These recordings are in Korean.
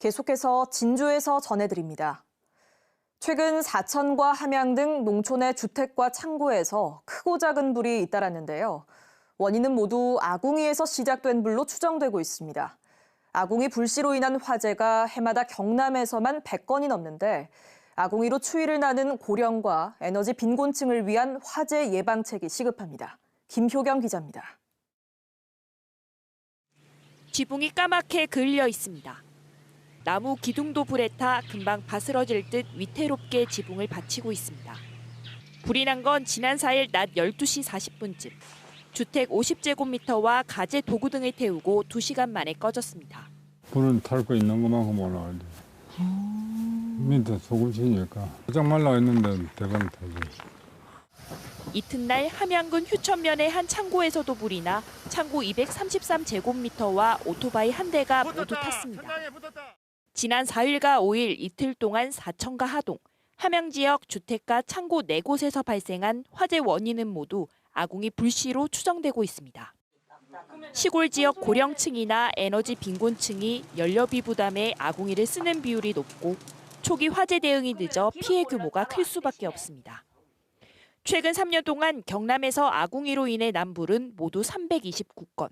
계속해서 진주에서 전해드립니다. 최근 사천과 함양 등 농촌의 주택과 창고에서 크고 작은 불이 잇따랐는데요. 원인은 모두 아궁이에서 시작된 불로 추정되고 있습니다. 아궁이 불씨로 인한 화재가 해마다 경남에서만 100건이 넘는데 아궁이로 추위를 나는 고령과 에너지 빈곤층을 위한 화재 예방책이 시급합니다. 김효경 기자입니다. 지붕이 까맣게 그을려 있습니다. 나무 기둥도 불에 타 금방 바스러질 듯 위태롭게 지붕을 받치고 있습니다. 불이 난 건 지난 4일 낮 12시 40분쯤. 주택 50제곱미터와 가재 도구 등을 태우고 2시간 만에 꺼졌습니다. 불은 탈거 있는 것만큼 올라가지. 밑에 소금치니까. 바짝 말라 있는데 대박 타지. 이튿날 함양군 휴천면의 한 창고에서도 불이 나 창고 233제곱미터와 오토바이 한 대가 모두 탔습니다. 지난 4일과 5일 이틀 동안 사천과 하동, 함양 지역 주택가 창고 4곳에서 발생한 화재 원인은 모두 아궁이 불씨로 추정되고 있습니다. 시골 지역 고령층이나 에너지 빈곤층이 연료비 부담에 아궁이를 쓰는 비율이 높고 초기 화재 대응이 늦어 피해 규모가 클 수밖에 없습니다. 최근 3년 동안 경남에서 아궁이로 인해 난 불은 모두 329건,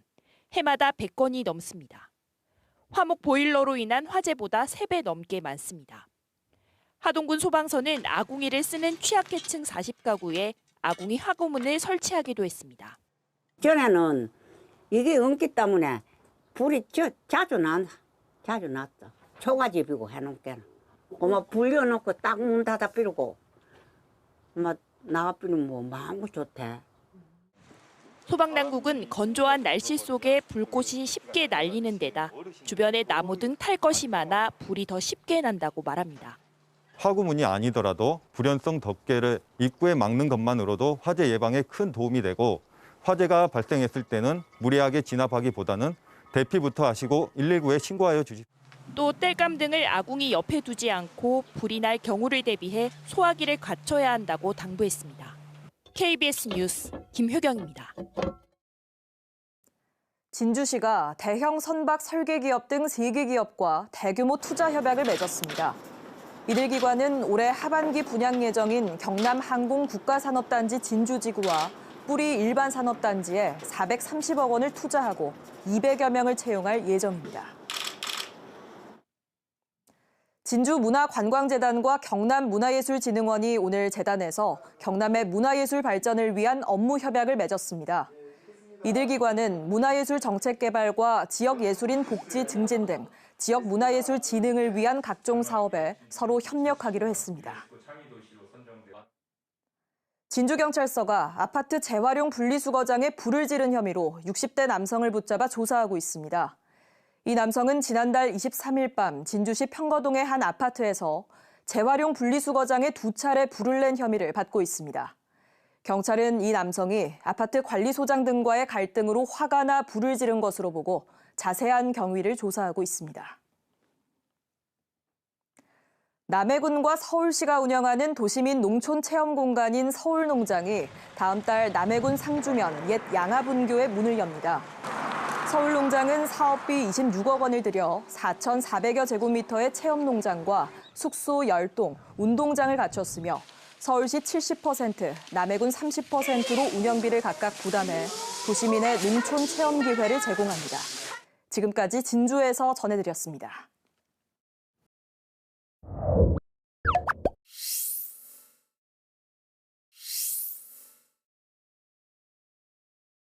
해마다 100건이 넘습니다. 화목 보일러로 인한 화재보다 3배 넘게 많습니다. 하동군 소방서는 아궁이를 쓰는 취약계층 40가구에 아궁이 화고문을 설치하기도 했습니다. 전에는 이게 엉기 때문에 불이 저, 자주 난 자주 났어. 초가집이고 해놓게는. 그만 불려놓고 딱 문 닫아 비르고 막 나가 비르면 뭐 마음 좋대. 소방당국은 건조한 날씨 속에 불꽃이 쉽게 날리는 데다 주변에 나무 등 탈 것이 많아 불이 더 쉽게 난다고 말합니다. 화구문이 아니더라도 불연성 덮개를 입구에 막는 것만으로도 화재 예방에 큰 도움이 되고 화재가 발생했을 때는 무리하게 진압하기보다는 대피부터 하시고 119에 신고하여 주십시오. 또 땔감 등을 아궁이 옆에 두지 않고 불이 날 경우를 대비해 소화기를 갖춰야 한다고 당부했습니다. KBS 뉴스 김효경입니다. 진주시가 대형 선박 설계 기업 등 3개 기업과 대규모 투자 협약을 맺었습니다. 이들 기관은 올해 하반기 분양 예정인 경남 항공 국가산업단지 진주지구와 뿌리 일반산업단지에 430억 원을 투자하고 200여 명을 채용할 예정입니다. 진주문화관광재단과 경남문화예술진흥원이 오늘 재단에서 경남의 문화예술 발전을 위한 업무 협약을 맺었습니다. 이들 기관은 문화예술 정책 개발과 지역 예술인 복지 증진 등 지역 문화예술 진흥을 위한 각종 사업에 서로 협력하기로 했습니다. 진주경찰서가 아파트 재활용 분리수거장에 불을 지른 혐의로 60대 남성을 붙잡아 조사하고 있습니다. 이 남성은 지난달 23일 밤 진주시 평거동의 한 아파트에서 재활용 분리수거장에 두 차례 불을 낸 혐의를 받고 있습니다. 경찰은 이 남성이 아파트 관리소장 등과의 갈등으로 화가 나 불을 지른 것으로 보고 자세한 경위를 조사하고 있습니다. 남해군과 서울시가 운영하는 도시민 농촌 체험 공간인 서울농장이 다음 달 남해군 상주면 옛 양화분교에 문을 엽니다. 서울농장은 사업비 26억 원을 들여 4,400여 제곱미터의 체험농장과 숙소 10동, 운동장을 갖췄으며 서울시 70%, 남해군 30%로 운영비를 각각 부담해 도시민의 농촌 체험 기회를 제공합니다. 지금까지 진주에서 전해드렸습니다.